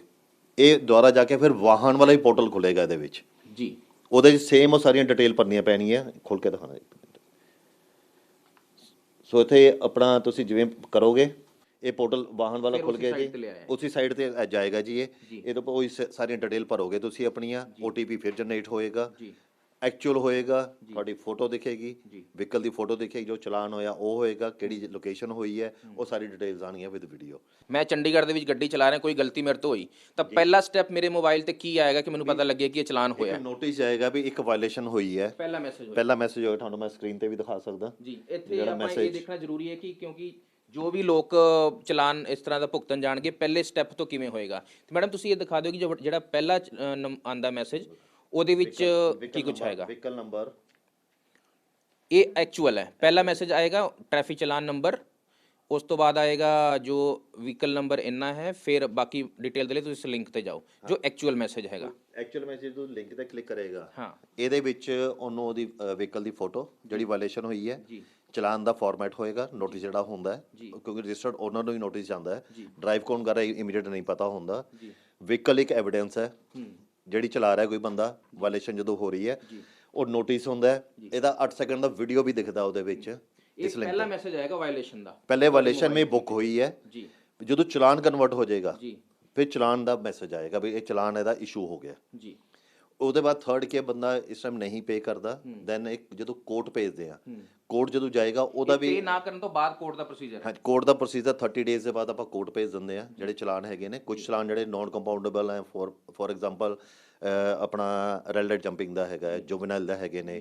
S1: ਇਹ ਦੁਆਰਾ ਜਾ ਕੇ ਫਿਰ ਵਾਹਨ ਵਾਲਾ ਹੀ ਪੋਰਟਲ ਖੁੱਲੇਗਾ ਇਹਦੇ ਵਿੱਚ।
S2: ਜੀ।
S1: ਉਹਦੇ ਵਿੱਚ ਸੇਮ ਉਹ ਸਾਰੀਆਂ ਡਿਟੇਲ ਭਰਨੀਆਂ ਪੈਣੀਆਂ ਖੋਲ ਕੇ ਦਿਖਾਣਾ ਸੋ ਇੱਥੇ ਆਪਣਾ ਤੁਸੀਂ ਜਿਵੇਂ ਕਰੋਗੇ ਇਹ ਪੋਰਟਲ ਵਾਹਨ ਵਾਲਾ ਖੁੱਲ ਗਿਆ ਜੀ। ਉਸੇ ਸਾਈਡ ਤੇ ਜਾਏਗਾ ਜੀ ਇਹ। ਇਹਦੇ ਉੱਪਰ ਉਹੀ ਸਾਰੀਆਂ ਡਿਟੇਲ ਭਰੋਗੇ ਤੁਸੀਂ ਆਪਣੀਆਂ OTP ਫਿਰ ਜਨਰੇਟ ਹੋਏਗਾ। ਐਕਚੁਅਲ ਹੋਏਗਾ ਤੁਹਾਡੀ ਫੋਟੋ ਦਿਖੇਗੀ। ਵਹੀਕਲ ਦੀ ਫੋਟੋ ਦਿਖੇਗੀ ਜੋ ਚਲਾਨ ਹੋਇਆ ਉਹ ਹੋਏਗਾ ਕਿਹੜੀ ਲੋਕੇਸ਼ਨ ਹੋਈ ਹੈ ਉਹ ਸਾਰੀ ਡਿਟੇਲਸ ਆਣਗੀਆਂ ਵਿਦ ਵੀਡੀਓ
S2: ਮੈਂ ਚੰਡੀਗੜ੍ਹ ਦੇ ਵਿੱਚ ਗੱਡੀ ਚਲਾ ਰਿਹਾ ਕੋਈ ਗਲਤੀ ਮੇਰੇ ਤੋਂ ਹੋਈ। ਤਾਂ ਪਹਿਲਾ ਸਟੈਪ ਮੇਰੇ ਮੋਬਾਈਲ ਤੇ ਕੀ ਆਏਗਾ ਕਿ ਮੈਨੂੰ ਪਤਾ ਲੱਗੇ ਕਿ ਇਹ ਚਲਾਨ ਹੋਇਆ।
S1: ਨੋਟਿਸ ਜਾਏਗਾ ਵੀ ਇੱਕ ਵਾਇਲੇਸ਼ਨ ਹੋਈ ਹੈ।
S2: ਪਹਿਲਾ ਮੈਸੇਜ
S1: ਪਹਿਲਾ ਮੈਸੇਜ ਹੋਇਆ ਤੁਹਾਨੂੰ ਮੈਂ ਸਕਰੀਨ ਤੇ ਵੀ ਦਿਖਾ ਸਕਦਾ।
S2: ਜੀ ਇੱਥੇ ਆਪਾਂ ਇਹ ਦੇਖਣਾ ਜ਼ਰੂਰੀ ਹੈ ਕਿ ਕਿਉਂਕਿ ਜੋ ਵੀ ਲੋਕ ਚਲਾਨ ਇਸ ਤਰ੍ਹਾਂ ਦਾ ਭੁਗਤਣ ਜਾਣਗੇ ਪਹਿਲੇ ਸਟੈਪ ਤੋਂ ਕਿਵੇਂ ਹੋਏਗਾ। ਤੇ ਮੈਡਮ ਤੁਸੀਂ ਇਹ ਦਿਖਾ ਦਿਓ ਕਿ ਜਿਹੜਾ ਪਹਿਲਾ ਆਂਦਾ ਮੈਸੇਜ ਉਹਦੇ ਵਿੱਚ ਕੀ ਕੁਝ ਆਏਗਾ?
S1: ਵਹੀਕਲ ਨੰਬਰ
S2: ਇਹ ਐਕਚੁਅਲ ਹੈ। ਪਹਿਲਾ ਮੈਸੇਜ ਆਏਗਾ ਟ੍ਰੈਫਿਕ ਚਲਾਨ ਨੰਬਰ ਉਸ ਤੋਂ ਬਾਅਦ ਆਏਗਾ ਜੋ ਵਹੀਕਲ ਨੰਬਰ ਇੰਨਾ ਹੈ ਫਿਰ ਬਾਕੀ ਡਿਟੇਲ ਦੇ ਲਈ ਤੁਸੀਂ ਇਸ ਲਿੰਕ ਤੇ ਜਾਓ ਜੋ ਐਕਚੁਅਲ ਮੈਸੇਜ ਹੈਗਾ।
S1: ਐਕਚੁਅਲ ਮੈਸੇਜ ਤੋਂ ਲਿੰਕ ਤੇ ਕਲਿੱਕ ਕਰੇਗਾ।
S2: ਹਾਂ।
S1: ਇਹਦੇ ਵਿੱਚ ਉਹਨੂੰ ਉਹਦੀ ਵਹੀਕਲ ਦੀ ਫੋਟੋ ਜਿਹੜੀ ਵਾਇਲੇਸ਼ਨ ਹੋਈ ਹੈ
S2: ਜੀ।
S1: ਚਲਾਨ ਦਾ ਫਾਰਮੈਟ ਹੋਏਗਾ ਨੋਟਿਸ ਜਿਹੜਾ ਹੁੰਦਾ ਹੈ। ਕਿਉਂਕਿ ਰਜਿਸਟਰਡ ਓਨਰ ਨੂੰ ਹੀ ਨੋਟਿਸ ਜਾਂਦਾ ਹੈ। ਡਰਾਈਵ ਕੌਣ ਕਰ ਰਿਹਾ ਇਮੀਡੀਏਟ ਨਹੀਂ ਪਤਾ ਹੁੰਦਾ।
S2: ਜੀ।
S1: ਵਹੀਕਲ ਇੱਕ ਐਵੀਡੈਂਸ ਹੂੰ। ਜਿਹੜੀ ਚਲਾ ਰਿਹਾ ਕੋਈ ਬੰਦਾ ਵਾਇਲੇਸ਼ਨ ਜਦੋਂ ਹੋ ਰਹੀ ਹੈ ਉਹ ਨੋਟਿਸ ਹੁੰਦਾ ਹੈ। ਇਹਦਾ 8 ਸੈਕਿੰਡ ਦਾ ਵੀਡੀਓ ਵੀ ਦਿਖਦਾ ਉਹਦੇ ਵਿੱਚ
S2: ਇਹ ਪਹਿਲਾ ਮੈਸੇਜ ਆਏਗਾ ਵਾਇਲੇਸ਼ਨ ਦਾ।
S1: ਪਹਿਲੇ ਵਾਇਲੇਸ਼ਨ ਮੇ ਬੁੱਕ ਹੋਈ ਹੈ।
S2: ਜੀ।
S1: ਜਦੋਂ ਚਲਾਨ ਕਨਵਰਟ ਹੋ ਜਾਏਗਾ
S2: ਜੀ।
S1: ਫਿਰ ਚਲਾਨ ਦਾ ਮੈਸੇਜ ਆਏਗਾ ਵੀ ਇਹ ਚਲਾਨ ਇਹਦਾ ਇਸ਼ੂ ਹੋ ਗਿਆ।
S2: ਜੀ।
S1: ਉਹਦੇ ਬਾਅਦ ਥਰਡ ਕੇ ਬੰਦਾ ਇਸ ਟਾਈਮ ਨਹੀਂ ਪੇ ਕਰਦਾ ਦੈਨ ਇੱਕ ਜਦੋਂ ਕੋਰਟ ਭੇਜਦੇ ਆ ਕੋਰਟ ਜਦੋਂ ਜਾਏਗਾ ਉਹਦਾ ਵੀ
S2: ਪੇ ਨਾ ਕਰਨ ਤੋਂ ਬਾਅਦ ਕੋਰਟ ਦਾ ਪ੍ਰੋਸੀਜਰ ਹੈ।
S1: ਹਾਂ ਕੋਰਟ ਦਾ ਪ੍ਰੋਸੀਜਰ 30 ਡੇਜ਼ ਦੇ ਬਾਅਦ ਆਪਾਂ ਕੋਰਟ ਭੇਜ ਦਿੰਦੇ ਆ ਜਿਹੜੇ ਚਲਾਨ ਹੈਗੇ ਨੇ ਕੁਝ ਚਲਾਨ ਜਿਹੜੇ ਨਾਨ ਕੰਪਾਊਂਡੇਬਲ ਹੈ ਫੋਰ ਫੋਰ ਐਗਜ਼ਾਮਪਲ ਆਪਣਾ ਰੈਲਡ ਜੰਪਿੰਗ ਦਾ ਹੈਗਾ ਜੁਵਨਾਈਲ ਦਾ ਹੈਗੇ ਨੇ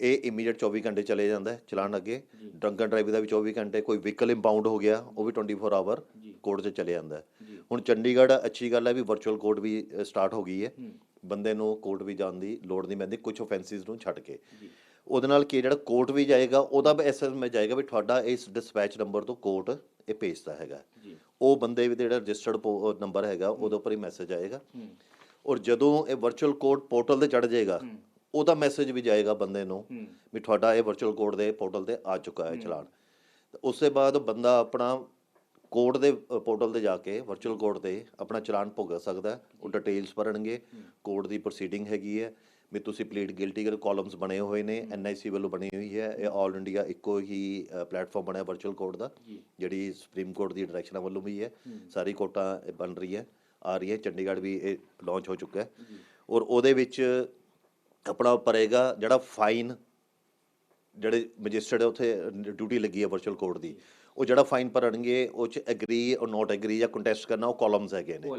S1: ਇਹ ਇਮੀਡੀਏਟ 24 ਘੰਟੇ ਚਲੇ ਜਾਂਦਾ ਹੈ ਚਲਾਨ ਅੱਗੇ। ਡਰੰਕਨ ਡਰਾਈਵ ਦਾ ਵੀ 24 ਘੰਟੇ ਕੋਈ ਵਹੀਕਲ ਇੰਪਾਊਂਡ ਹੋ ਗਿਆ ਉਹ ਵੀ 24 ਆਵਰ ਕੋਰਟ 'ਚ ਚਲੇ ਜਾਂਦਾ ਹੈ। ਹੁਣ ਚੰਡੀਗੜ੍ਹ ਅੱਛੀ ਗੱਲ ਹੈ ਵੀ ਵਰਚੁਅਲ ਕੋਰਟ ਵੀ ਸਟਾਰਟ ਹੋ ਗਈ ਹੈ। ਬੰਦੇ ਨੂੰ ਕੋਰਟ ਵੀ ਜਾਣ ਦੀ ਲੋੜ ਨਹੀਂ ਪੈਂਦੀ ਕੁਝ ਆਫੈਂਸਿਸ ਨੂੰ ਛੱਡ ਕੇ। ਉਹਦੇ ਨਾਲ ਕੀ ਜਿਹੜਾ ਕੋਰਟ ਵੀ ਜਾਏਗਾ ਉਹਦਾ ਵੀ ਐਸਐਮਐਸ ਜਾਏਗਾ ਵੀ ਤੁਹਾਡਾ ਇਸ ਡਿਸਪੈਚ ਨੰਬਰ ਤੋਂ ਕੋਰਟ ਇਹ ਭੇਜਦਾ ਹੈਗਾ। ਉਹ ਬੰਦੇ ਵੀ ਜਿਹੜਾ ਰਜਿਸਟਰਡ ਨੰਬਰ ਹੈਗਾ ਉਹਦੇ ਉੱਪਰ ਹੀ ਮੈਸੇਜ ਆਏਗਾ। ਔਰ ਜਦੋਂ ਇਹ ਵਰਚੁਅਲ ਕੋਡ ਪੋਰਟਲ ਤੇ ਚੜ ਜਾਏਗਾ ਉਹਦਾ ਮੈਸੇਜ ਵੀ ਜਾਏਗਾ ਬੰਦੇ ਨੂੰ ਵੀ ਤੁਹਾਡਾ ਇਹ ਵਰਚੁਅਲ ਕੋਡ ਦੇ ਪੋਰਟਲ ਤੇ ਆ ਚੁੱਕਾ ਹੈ ਚਲਾਨ। ਉਸ ਤੋਂ ਬਾਅਦ ਬੰਦਾ ਆਪਣਾ ਕੋਡ ਦੇ ਪੋਰਟਲ ਤੇ ਜਾ ਕੇ ਵਰਚੁਅਲ ਕੋਡ ਤੇ ਆਪਣਾ ਚਲਾਨ ਭੁਗਤ ਸਕਦਾ। ਉਹ ਡਿਟੇਲਸ ਭਰਨਗੇ। ਕੋਡ ਦੀ ਪ੍ਰੋਸੀਡਿੰਗ ਹੈਗੀ ਹੈ। ਵੀ ਤੁਸੀਂ ਪਲੀਡ ਗਿਲਟੀ ਕਰ ਕਾਲਮਸ ਬਣੇ ਹੋਏ ਨੇ। ਐਨਆਈਸੀ ਵੱਲੋਂ ਬਣੀ ਹੋਈ ਹੈ। ਇਹ ਆਲ ਇੰਡੀਆ ਇੱਕੋ ਹੀ ਪਲੇਟਫਾਰਮ ਬਣਿਆ ਵਰਚੁਅਲ ਕੋਡ ਦਾ। ਜਿਹੜੀ ਸੁਪਰੀਮ ਕੋਰਟ ਦੀ ਡਾਇਰੈਕਸ਼ਨਾਂ ਵੱਲੋਂ ਵੀ ਹੈ। ਸਾਰੀ ਕੋਰਟਾਂ ਇਹ ਬਣ ਰਹੀ ਹੈ ਆ ਰਹੀ ਹੈ। ਚੰਡੀਗੜ੍ਹ ਵੀ ਇਹ ਲਾਂਚ ਹੋ ਚੁੱਕਾ ਹੈ। ਔਰ ਉਹਦੇ ਵਿੱਚ ਆਪਣਾ ਪਰੇਗਾ ਜਿਹੜਾ ਫਾਈਨ ਜਿਹੜੇ ਮੈਜਿਸਟਰੇਟ ਉੱਥੇ ਡਿਊਟੀ ਲੱਗੀ ਹੈ ਵਰਚੁਅਲ ਕੋਰਟ ਦੀ। ਉਹ ਜਿਹੜਾ ਫਾਈਨ ਭਰਨਗੇ ਉਹ ਚ ਐਗਰੀ ਔਰ ਨੋਟ ਐਗਰੀ ਜਾਂ ਕੰਟੈਸਟ ਕਰਨਾ ਉਹ ਕਾਲਮਸ ਹੈਗੇ ਨੇ।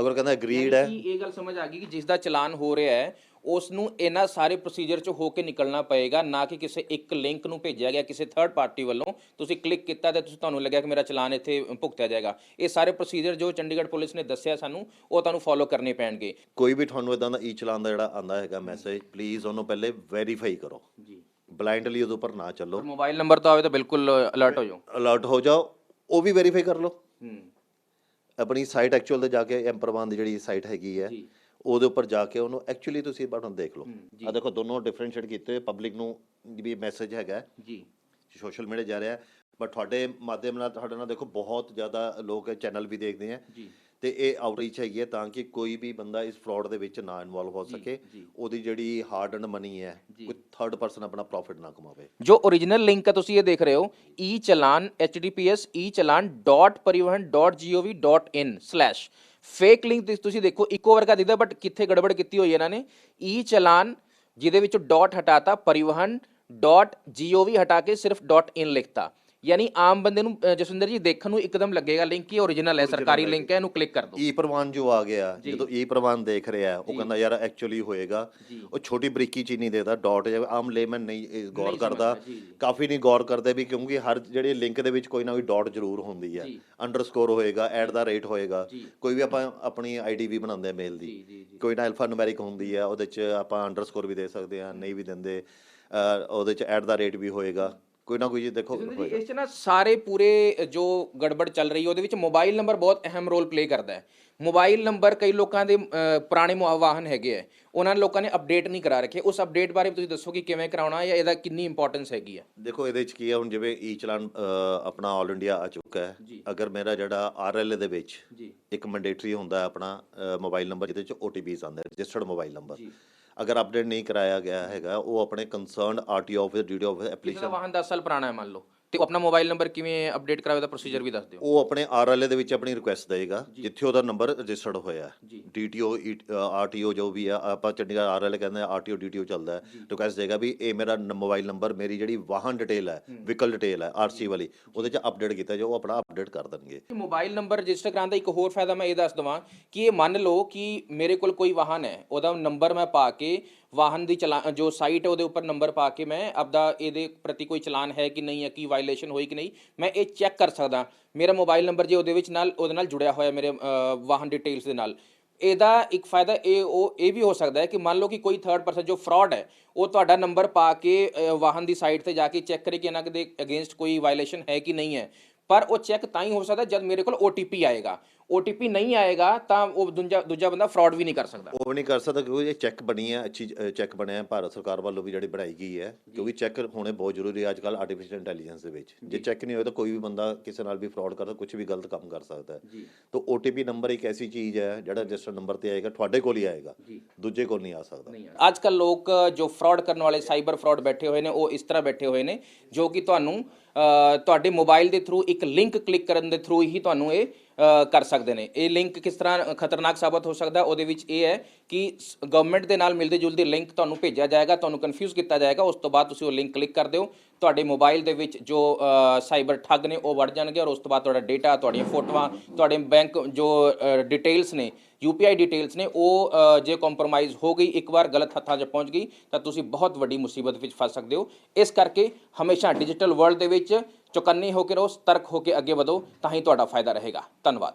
S1: ਅਗਰ ਕਹਿੰਦਾ ਐਗਰੀਡ ਹੈ
S2: ਇਹ ਗੱਲ ਸਮਝ ਆ ਗਈ ਕਿ ਜਿਸ ਦਾ ਚਲਾਨ ਹੋ ਰਿਹਾ ਹੈ ਉਸ ਨੂੰ ਇਹਨਾਂ ਸਾਰੇ ਪ੍ਰੋਸੀਜਰ ਚ ਹੋ ਕੇ ਨਿਕਲਣਾ ਪਏਗਾ ਨਾ ਕਿ ਕਿਸੇ ਇੱਕ ਲਿੰਕ ਨੂੰ ਭੇਜਿਆ ਗਿਆ ਕਿਸੇ ਥਰਡ ਪਾਰਟੀ ਵੱਲੋਂ। ਤੁਸੀਂ ਕਲਿੱਕ ਕੀਤਾ ਤੇ ਤੁਸੀਂ ਤੁਹਾਨੂੰ ਲੱਗਿਆ ਕਿ ਮੇਰਾ ਚਲਾਨ ਇੱਥੇ ਭੁਗਤਿਆ ਜਾਏਗਾ। ਇਹ ਸਾਰੇ ਪ੍ਰੋਸੀਜਰ ਜੋ ਚੰਡੀਗੜ੍ਹ ਪੁਲਿਸ ਨੇ ਦੱਸਿਆ ਸਾਨੂੰ ਉਹ ਤੁਹਾਨੂੰ ਫੋਲੋ ਕਰਨੇ ਪੈਣਗੇ।
S1: ਕੋਈ ਵੀ ਤੁਹਾਨੂੰ ਇਦਾਂ ਦਾ ਈ ਚਲਾਨ ਦਾ ਜਿਹੜਾ ਆਂਦਾ ਹੈਗਾ ਮੈਸੇਜ ਪਲੀਜ਼ ਉਹਨੂੰ ਪਹਿਲੇ ਵੈਰੀਫਾਈ ਕਰੋ।
S2: ਜੀ।
S1: ਬਲਾਈਂਡਲੀ ਉਹਦੇ ਉੱਪਰ ਨਾ ਚੱਲੋ।
S2: ਮੋਬਾਈਲ ਨੰਬਰ ਤਾਂ ਆਵੇ ਤਾਂ ਬਿਲਕੁਲ ਅਲਰਟ ਹੋ ਜਾਓ।
S1: ਅਲਰਟ ਹੋ ਜਾਓ ਉਹ ਵੀ ਵੈਰੀਫਾਈ ਕਰ ਲਓ।
S2: ਹੂੰ।
S1: ਆਪਣੀ ਸਾਈਟ ਐਕਚੁਅਲ ਤੇ ਜਾ ਕੇ ਐਮਪਰਵਾਨ ਦੀ ਜਿਹੜੀ ਸਾਈਟ ਹੈਗੀ ਹੈ ਉਹਦੇ ਉੱਪਰ ਜਾ ਕੇ ਉਹਨੂੰ ਐਕਚੁਅਲੀ ਤੁਸੀਂ ਬਟਨ ਦੇਖ ਲਓ। ਆ ਦੇਖੋ ਦੋਨੋਂ ਡਿਫਰੈਂਸ਼ੀਏਟ ਕੀਤੇ ਹੋਏ ਪਬਲਿਕ ਨੂੰ ਵੀ ਮੈਸੇਜ ਹੈਗਾ।
S2: ਜੀ।
S1: ਸੋਸ਼ਲ ਮੀਡੀਆ ਜਾ ਰਿਹਾ ਬਟ ਤੁਹਾਡੇ ਮਾਧਿਅਮ ਨਾਲ ਤੁਹਾਡੇ ਨਾਲ ਦੇਖੋ ਬਹੁਤ ਜ਼ਿਆਦਾ ਲੋਕ ਚੈਨਲ ਵੀ ਦੇਖਦੇ ਆ।
S2: ਜੀ।
S1: ਤੇ ਇਹ ਆਊਟਰੀਚ ਹੈਗੀ ਹੈ ਤਾਂ ਕਿ ਕੋਈ ਵੀ ਬੰਦਾ ਇਸ ਫਰਾਡ ਦੇ ਵਿੱਚ ਨਾ ਇਨਵੋਲਵ ਹੋ ਸਕੇ। ਉਹਦੀ ਜਿਹੜੀ ਹਾਰਡ ਐਂਡ ਮਨੀ ਹੈ ਕੋਈ ਥਰਡ ਪਰਸਨ ਆਪਣਾ ਪ੍ਰੋਫਿਟ ਨਾ ਕਮਾਵੇ।
S2: ਜੋ origignal ਲਿੰਕ ਹੈ ਤੁਸੀਂ ਇਹ ਦੇਖ ਰਹੇ ਹੋ e challan https echallan.parivahan.gov.in fake link ਤੁਸੀਂ ਦੇਖੋ ਇੱਕੋ ਵਰਗਾ ਦਿਖਦਾ ਬਟ ਕਿੱਥੇ ਗੜਬੜ ਕੀਤੀ ਹੋਈ ਹੈ ਇਹਨਾਂ ਨੇ? e ਚਲਾਨ ਜਿਹਦੇ ਵਿੱਚੋਂ ਡਾਟ ਹਟਾਤਾ ਪਰਿਵਹਨ ਡਾਟ gov ਹਟਾ ਕੇ ਸਿਰਫ in ਲਿਖਤਾ। ਯਾਨੀ ਆਮ ਬੰਦੇ ਨੂੰ ਜਸਵਿੰਦਰ ਜੀ ਦੇਖਣ ਨੂੰ ਇੱਕਦਮ ਲੱਗੇਗਾ ਲਿੰਕ ਇਹ origignal ਹੈ ਸਰਕਾਰੀ ਲਿੰਕ ਹੈ ਇਹਨੂੰ ਕਲਿੱਕ ਕਰ ਦਿਓ।
S1: ਈ ਪ੍ਰਵਾਨ ਜੋ ਆ ਗਿਆ ਜਦੋਂ ਈ ਪ੍ਰਵਾਨ ਦੇਖ ਰਿਹਾ ਉਹ ਕਹਿੰਦਾ ਯਾਰ ਐਕਚੁਅਲੀ ਹੋਏਗਾ। ਉਹ ਛੋਟੀ ਬਰੀਕੀ ਚ ਹੀ ਨਹੀਂ ਦੇਦਾ ਡਾਟ ਜਾਂ ਆਮ ਲੇਮਨ ਨਹੀਂ ਗੌਰ ਕਰਦਾ। ਕਾਫੀ ਨਹੀਂ ਗੌਰ ਕਰਦੇ ਵੀ ਕਿਉਂਕਿ ਹਰ ਜਿਹੜੇ ਲਿੰਕ ਦੇ ਵਿੱਚ ਕੋਈ ਨਾ ਕੋਈ ਡਾਟ ਜ਼ਰੂਰ ਹੁੰਦੀ ਹੈ। ਅੰਡਰਸਕੋਰ ਹੋਏਗਾ ਐਟ ਦਾ ਰੇਟ ਹੋਏਗਾ। ਕੋਈ ਵੀ ਆਪਾਂ ਆਪਣੀ ਆਈਡੀ ਵੀ ਬਣਾਉਂਦੇ ਆ ਮੇਲ ਦੀ। ਕੋਈ ਨਾ ਅਲਫਾ ਨੂਮੈਰਿਕ ਹੁੰਦੀ ਆ ਉਹਦੇ ਚ ਆਪਾਂ ਅੰਡਰਸਕੋਰ ਵੀ ਦੇ ਸਕਦੇ ਆ ਨਹੀਂ ਵੀ ਦਿੰਦੇ। ਉਹਦੇ ਚ ਐਟ ਦਾ ਰੇਟ ਵੀ ਹੋਏਗਾ। ਕੋਈ ਨਾ ਕੋਈ ਜੀ ਦੇਖੋ
S2: ਜੀ ਇਸ 'ਚ ਨਾ ਸਾਰੇ ਪੂਰੇ ਜੋ ਗੜਬੜ ਚੱਲ ਰਹੀ ਹੈ ਉਹਦੇ ਵਿੱਚ ਮੋਬਾਈਲ ਨੰਬਰ ਬਹੁਤ ਅਹਿਮ ਰੋਲ ਪਲੇ ਕਰਦਾ ਹੈ। ਮੋਬਾਈਲ ਨੰਬਰ ਕਈ ਲੋਕਾਂ ਦੇ ਅ, ਪੁਰਾਣੇ ਮੁਆ- ਵਾਹਨ ਹੈਗੇ ਹੈ। ਉਹਨਾਂ ਲੋਕਾਂ ਨੇ ਅਪਡੇਟ ਨਹੀਂ ਕਰਾ ਰੱਖੇ। ਉਸ ਅਪਡੇਟ ਬਾਰੇ ਵੀ ਤੁਸੀਂ ਦੱਸੋ ਕਿ ਕਿਵੇਂ ਕਰਾਉਣਾ ਜਾਂ ਇਹਦਾ ਕਿੰਨੀ ਇੰਪੋਰਟੈਂਸ ਹੈਗੀ ਹੈ?
S1: ਦੇਖੋ ਇਹਦੇ ਚ ਕੀ ਹੈ ਹੁਣ ਜਿਵੇਂ ਈ ਚਲਾਨ ਆਪਣਾ ਆਲ ਇੰਡੀਆ ਆ ਚੁੱਕਾ ਹੈ। ਅਗਰ ਮੇਰਾ ਜਿਹੜਾ ਆਰਐਲ ਦੇ ਵਿੱਚ
S2: ਜੀ।
S1: ਇੱਕ ਮੈਂਡੇਟਰੀ ਹੁੰਦਾ ਹੈ ਆਪਣਾ ਮੋਬਾਈਲ ਨੰਬਰ ਜਿਹਦੇ ਚ OTPs ਆਉਂਦੇ ਰਜਿਸਟਰਡ ਮੋਬਾਈਲ ਨੰਬਰ। ਅਗਰ ਅਪਡੇਟ ਨਹੀਂ ਕਰਾਇਆ ਗਿਆ ਹੈਗਾ ਉਹ ਆਪਣੇ concerned RTO office DD office
S2: ਕਿਸੇ
S1: ਐਪਲੀਕੇਸ਼ਨ
S2: ਵਾਹਨ 10 ਸਾਲ ਪੁਰਾਣਾ ਹੈ ਮੰਨ ਲਓ। ਤੇ ਉਹ ਆਪਣਾ ਮੋਬਾਈਲ ਨੰਬਰ ਕਿਵੇਂ ਅਪਡੇਟ ਕਰਾਵੇ ਦਾ ਪ੍ਰੋਸੀਜਰ ਵੀ ਦੱਸ ਦਿਓ।
S1: ਉਹ ਆਪਣੇ ਆਰਐਲਏ ਦੇ ਵਿੱਚ ਆਪਣੀ ਰਿਕੁਐਸਟ ਦੇਗਾ ਜਿੱਥੇ ਉਹਦਾ ਨੰਬਰ ਰਜਿਸਟਰਡ ਹੋਇਆ। ਹੈ ਡੀਟੀਓ ਆਰਟੀਓ ਜੋ ਵੀ ਆ ਆਪਾਂ ਚੰਡੀਗੜ੍ਹ ਆਰਐਲਏ ਕਹਿੰਦੇ ਆ ਆਰਟੀਓ ਡੀਟੀਓ ਚੱਲਦਾ ਹੈ। ਰਿਕੁਐਸਟ ਦੇਗਾ ਵੀ ਇਹ ਮੇਰਾ ਮੋਬਾਈਲ ਨੰਬਰ ਮੇਰੀ ਜਿਹੜੀ ਵਾਹਨ ਡਿਟੇਲ ਹੈ ਵਹੀਕਲ ਡਿਟੇਲ ਹੈ ਆਰਸੀ ਵਾਲੀ ਉਹਦੇ 'ਚ ਅਪਡੇਟ ਕੀਤਾ ਜਾਓ ਉਹ ਆਪਣਾ ਅਪਡੇਟ ਕਰ ਦੇਣਗੇ।
S2: ਮੋਬਾਈਲ ਨੰਬਰ ਰਜਿਸਟਰ ਕਰਾਉਣ ਦਾ ਇੱਕ ਹੋਰ ਫਾਇਦਾ ਮੈਂ ਇਹ ਦੱਸ ਦਵਾਂ ਕਿ ਇਹ ਮੰਨ ਲਓ ਕਿ ਮੇਰੇ ਕੋਲ ਕੋਈ ਵਾਹਨ ਹੈ ਉਹਦਾ ਨੰਬਰ ਮੈਂ ਪਾ ਕੇ ਵਾਹਨ ਦੀ ਚਲਾ ਜੋ ਸਾਈਟ ਹੈ ਉਹਦੇ ਉੱਪਰ ਨੰਬਰ ਪਾ ਕੇ ਮੈਂ ਆਪਦਾ ਇਹਦੇ ਪ੍ਰਤੀ ਕੋਈ ਚਲਾਨ ਹੈ ਕਿ ਨਹੀਂ ਹੈ, ਕਿ ਵਾਇਲੇਸ਼ਨ ਹੋਈ ਕਿ ਨਹੀਂ, ਮੈਂ ਇਹ ਚੈੱਕ ਕਰ ਸਕਦਾ। ਮੇਰਾ ਮੋਬਾਈਲ ਨੰਬਰ ਜੇ ਉਹਦੇ ਵਿੱਚ ਨਾਲ, ਉਹਦੇ ਨਾਲ ਜੁੜਿਆ ਹੋਇਆ ਮੇਰੇ ਵਾਹਨ ਡਿਟੇਲਸ ਦੇ ਨਾਲ। ਇਹਦਾ ਇੱਕ ਫਾਇਦਾ ਇਹ, ਉਹ, ਇਹ ਵੀ ਹੋ ਸਕਦਾ ਹੈ ਕਿ ਮੰਨ ਲਓ ਕਿ ਕੋਈ ਥਰਡ ਪਰਸਨ ਜੋ ਫਰਾਡ ਹੈ, ਉਹ ਤੁਹਾਡਾ ਨੰਬਰ ਪਾ ਕੇ ਵਾਹਨ ਦੀ ਸਾਈਟ ਤੇ ਜਾ ਕੇ ਚੈੱਕ ਕਰੇ ਕਿ ਇਹਨਾਂ ਦੇ ਅਗੇਂਸਟ ਕੋਈ ਵਾਇਲੇਸ਼ਨ ਹੈ ਕਿ ਨਹੀਂ ਹੈ। ਪਰ ਉਹ ਚੈੱਕ ਤਾਂ ਹੀ ਹੋ ਸਕਦਾ ਜਦ ਮੇਰੇ ਕੋਲ OTP ਆਏਗਾ। OTP ਨਹੀਂ ਆਏਗਾ ਤਾਂ ਉਹ ਦੂਜਾ ਦੂਜਾ ਬੰਦਾ ਫਰਾਡ ਵੀ ਨਹੀਂ ਕਰ ਸਕਦਾ।
S1: ਉਹ ਵੀ ਨਹੀਂ ਕਰ ਸਕਦਾ ਕਿਉਂਕਿ ਇਹ ਚੈੱਕ ਬਣੀ ਹੈ ਅੱਛੀ ਚੈੱਕ ਬਣਿਆ ਹੈ ਭਾਰਤ ਸਰਕਾਰ ਵੱਲੋਂ ਵੀ ਜਿਹੜੀ ਬਣਾਈ ਗਈ ਹੈ। ਕਿਉਂਕਿ ਚੈੱਕ ਹੋਣੇ ਬਹੁਤ ਜ਼ਰੂਰੀ ਹੈ ਅੱਜਕੱਲ ਆਰਟੀਫੀਸ਼ੀਅਲ ਇੰਟੈਲੀਜੈਂਸ ਦੇ ਵਿੱਚ। ਜੇ ਚੈੱਕ ਨਹੀਂ ਹੋਏ ਤਾਂ ਕੋਈ ਵੀ ਬੰਦਾ ਕਿਸੇ ਨਾਲ ਵੀ ਫਰਾਡ ਕਰਦਾ ਕੁਝ ਵੀ ਗਲਤ ਕੰਮ ਕਰ ਸਕਦਾ ਹੈ। ਤਾਂ OTP ਨੰਬਰ ਇੱਕ ਐਸੀ ਚੀਜ਼ ਹੈ ਜਿਹੜਾ ਰਜਿਸਟਰ ਨੰਬਰ ਤੇ ਆਏਗਾ ਤੁਹਾਡੇ ਕੋਲ ਹੀ ਆਏਗਾ। ਦੂਜੇ ਕੋਲ ਨਹੀਂ ਆ ਸਕਦਾ।
S2: ਅੱਜ ਕੱਲ ਲੋਕ ਜੋ ਫਰਾਡ ਕਰਨ ਵਾਲੇ ਸਾਈਬਰ ਫਰਾਡ ਬੈਠੇ ਹੋਏ ਨੇ ਉਹ ਇਸ ਤਰ੍ਹਾਂ ਬੈਠੇ ਹੋਏ ਨੇ ਜੋ ਕਿ ਤੁਹਾਨੂੰ ਤੁਹਾਡੇ ਮੋਬਾਈਲ ਦੇ ਥਰੂ ਇੱਕ ਲਿੰਕ ਕਲਿੱਕ ਕਰਨ ਦੇ ਥਰੂ ਹੀ ਤੁਹਾਨੂੰ ਇਹ ਕਰ ਸਕਦੇ ਨੇ। ਇਹ ਲਿੰਕ ਕਿਸ ਤਰ੍ਹਾਂ ਖਤਰਨਾਕ ਸਾਬਤ ਹੋ ਸਕਦਾ, ਉਹਦੇ ਵਿੱਚ ਇਹ ਹੈ ਕਿ ਗਵਰਨਮੈਂਟ ਦੇ ਨਾਲ ਮਿਲਦੇ ਜੁਲਦੇ ਲਿੰਕ ਤੁਹਾਨੂੰ ਭੇਜਿਆ ਜਾਏਗਾ, ਤੁਹਾਨੂੰ ਕਨਫਿਊਜ਼ ਕੀਤਾ ਜਾਏਗਾ, ਉਸ ਤੋਂ ਬਾਅਦ ਤੁਸੀਂ ਉਹ ਲਿੰਕ ਕਲਿੱਕ ਕਰ ਦਿਓ। ਤੁਹਾਡੇ ਮੋਬਾਈਲ ਦੇ ਵਿੱਚ ਜੋ ਸਾਈਬਰ ਠੱਗ ਨੇ, ਉਹ ਵੜ ਜਾਣਗੇ ਔਰ ਉਸ ਤੋਂ ਬਾਅਦ ਤੁਹਾਡਾ ਡੇਟਾ ਤੁਹਾਡੀਆਂ ਫੋਟੋਆਂ, ਤੁਹਾਡੇ ਬੈਂਕ ਜੋ ਡਿਟੇਲਸ ਨੇ ਯੂਪੀਆਈ ਡਿਟੇਲਸ ਨੇ, ਉਹ ਜੇ ਕੰਪਰੋਮਾਈਜ਼ ਹੋ ਗਈ, ਇੱਕ ਵਾਰ ਗਲਤ ਹੱਥਾਂ 'ਚ ਪਹੁੰਚ ਗਈ, ਤਾਂ ਤੁਸੀਂ ਬਹੁਤ ਵੱਡੀ ਮੁਸੀਬਤ ਵਿੱਚ ਫਸ ਸਕਦੇ ਹੋ। ਇਸ ਕਰਕੇ ਹਮੇਸ਼ਾ ਡਿਜੀਟਲ ਵਰਲਡ ਦੇ ਵਿੱਚ ਚੁਕੰਨੇ ਹੋ ਕੇ ਰਹੋ ਸਤਰਕ ਹੋ ਕੇ ਅੱਗੇ ਵਧੋ ਤਾਂ ਹੀ ਤੁਹਾਡਾ ਫਾਇਦਾ ਰਹੇਗਾ ਧੰਨਵਾਦ